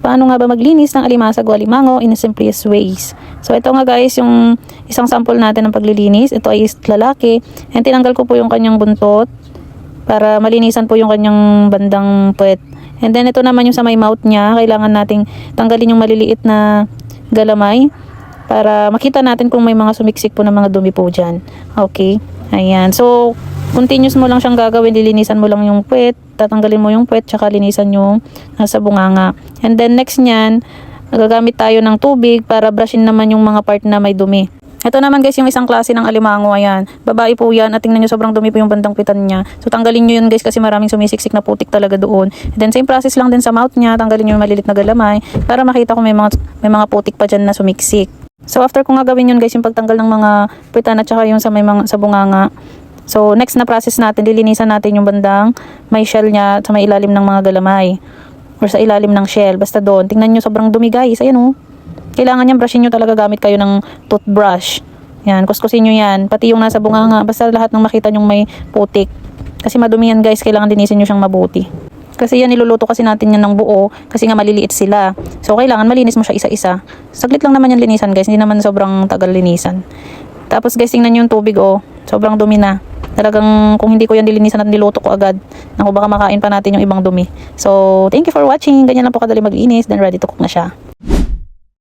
paano nga ba maglinis ng alimasag o alimango in the simplest ways. So ito nga guys yung isang sample natin ng paglilinis. Ito ay lalaki and tinanggal ko po yung kanyang buntot para malinisan po yung kanyang bandang puwet. And then ito naman yung sa may mouth niya, kailangan nating tanggalin yung maliliit na galamay para makita natin kung may mga sumiksik po na mga dumi po dyan. Okay? Ayan. So, continuous mo lang siyang gagawin, lilinisan mo lang yung puwet, tatanggalin mo yung puwet, tsaka linisan yung nasa bunganga. And then next niyan, nagagamit tayo ng tubig para brushin naman yung mga part na may dumi. Ito naman guys yung isang klase ng alimango, ayan. Babae po yan at tingnan nyo sobrang dumi po yung bandang pitan niya. So tanggalin nyo yun guys kasi maraming sumisiksik na putik talaga doon. And then same process lang din sa mouth niya, tanggalin nyo yung malilit na galamay para makita kung may mga, may mga putik pa dyan na sumiksik. So after kung gagawin yun guys yung pagtanggal ng mga pitan at saka yung sa, may mga, sa bunganga. So next na process natin, lilinisan natin yung bandang may shell niya sa may ilalim ng mga galamay or sa ilalim ng shell. Basta doon. Tingnan nyo sobrang dumi guys. Ayan oh. Kailangan yan brushin nyo talaga gamit kayo ng toothbrush. Yan, kuskusin nyo yan. Pati yung nasa bunganga. Basta lahat ng makita nyong may putik. Kasi madumi yan guys. Kailangan linisin nyo siyang mabuti. Kasi yan niluluto kasi natin yan ng buo. Kasi nga maliliit sila. So kailangan malinis mo siya isa-isa. Saglit lang naman yan linisan guys. Hindi naman sobrang tagal linisan. Tapos guys, tingnan nyo yung tubig oh. Sobrang dumi na. Talagang kung hindi ko yan dilinisan at niluto ko agad, naku baka makain pa natin yung ibang dumi. So, thank you for watching. Ganyan lang po kadali maglinis. Then ready to cook na siya.